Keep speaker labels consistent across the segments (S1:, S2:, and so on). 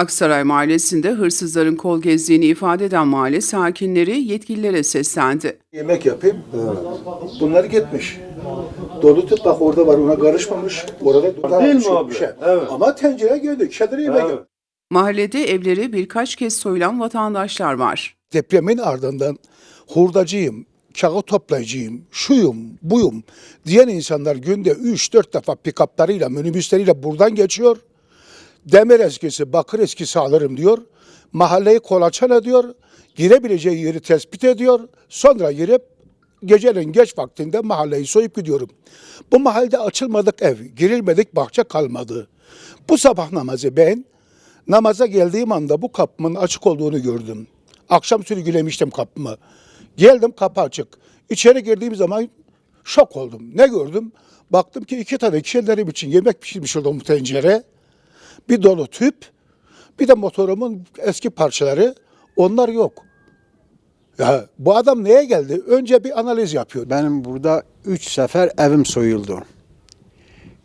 S1: Aksaray Mahallesi'nde hırsızların kol gezdiğini ifade eden mahalle sakinleri yetkililere seslendi.
S2: Yemek yapayım. Bunlar gitmiş. Dolu tüp bak orada var ona karışmamış. Orada dolu
S3: Değil mi abi?
S2: şey.
S3: Evet.
S2: Ama tencere gördük. Çadırı yemek
S3: Evet.
S2: yap-
S1: Mahallede evleri birkaç kez soyulan vatandaşlar var.
S2: Depremin ardından hurdacıyım, kağıt toplayıcıyım, şuyum, buyum diyen insanlar günde 3-4 defa pikaplarıyla, minibüsleriyle buradan geçiyor. Demir eskisi, bakır eskisi alırım diyor. Mahalleyi kolaçan ediyor. Girebileceği yeri tespit ediyor. Sonra girip gecenin geç vaktinde mahalleyi soyup gidiyorum. Bu mahallede açılmadık ev, girilmedik bahçe kalmadı. Bu sabah namazı ben namaza geldiğim anda bu kapımın açık olduğunu gördüm. Akşam sürgülemiştim kapımı. Geldim kapı açık. İçeri girdiğim zaman şok oldum. Ne gördüm? Baktım ki iki tane kişilerim için yemek pişirmiş olduğum tencere, bir dolu tüp, bir de motorumun eski parçaları. Onlar yok. Ya bu adam neye geldi? Önce bir analiz yapıyor.
S4: Benim burada 3 sefer evim soyuldu.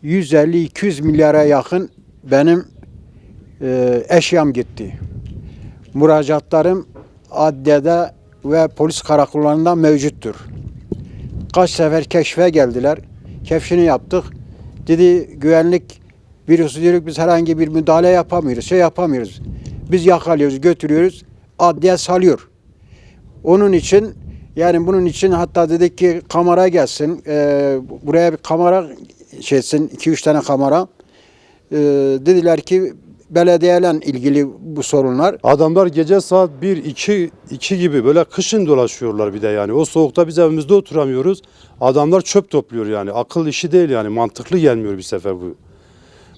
S4: 150-200 milyara yakın benim e, eşyam gitti. Müracaatlarım adliyede ve polis karakollarında mevcuttur. Kaç sefer keşfe geldiler. Keşfini yaptık. Dedi güvenlik virüsü diyor biz herhangi bir müdahale yapamıyoruz, şey yapamıyoruz. Biz yakalıyoruz, götürüyoruz, adliye salıyor. Onun için yani bunun için hatta dedik ki kamera gelsin. e, buraya bir kamera şeysin, iki üç tane kamera. E, dediler ki belediyeyle ilgili bu sorunlar.
S3: Adamlar gece saat 1, 2, 2 gibi böyle kışın dolaşıyorlar bir de yani. O soğukta biz evimizde oturamıyoruz. Adamlar çöp topluyor yani. Akıl işi değil yani. Mantıklı gelmiyor bir sefer bu.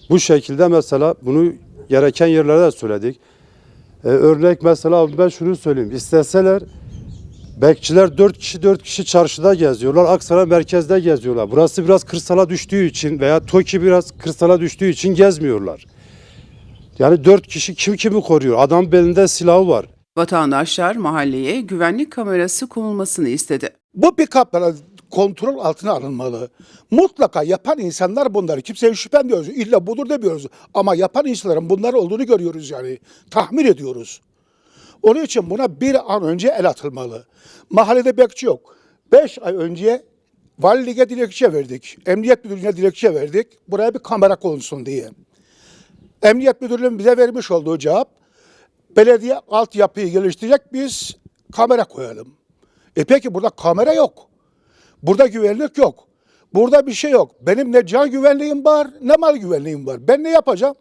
S3: Bu şekilde mesela bunu gereken yerlere de söyledik. Ee, örnek mesela ben şunu söyleyeyim. İsteseler bekçiler 4 kişi 4 kişi çarşıda geziyorlar. Aksaray merkezde geziyorlar. Burası biraz kırsala düştüğü için veya TOKİ biraz kırsala düştüğü için gezmiyorlar. Yani dört kişi kim kimi koruyor? Adam belinde silahı var.
S1: Vatandaşlar mahalleye güvenlik kamerası konulmasını istedi.
S2: Bu pikaplara kontrol altına alınmalı. Mutlaka yapan insanlar bunları. Kimseye şüphem diyoruz. İlla budur demiyoruz. Ama yapan insanların bunlar olduğunu görüyoruz yani. Tahmin ediyoruz. Onun için buna bir an önce el atılmalı. Mahallede bekçi yok. Beş ay önce valiliğe dilekçe verdik. Emniyet müdürlüğüne dilekçe verdik. Buraya bir kamera konulsun diye. Emniyet müdürlüğünün bize vermiş olduğu cevap belediye altyapıyı geliştirecek biz kamera koyalım. E peki burada kamera yok. Burada güvenlik yok. Burada bir şey yok. Benim ne can güvenliğim var ne mal güvenliğim var. Ben ne yapacağım?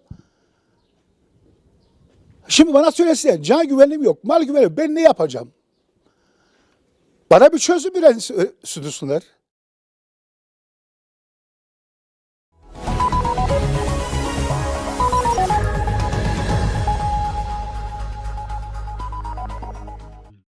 S2: Şimdi bana söylesin can güvenliğim yok. Mal güvenliğim ben ne yapacağım? Bana bir çözüm üretsinler.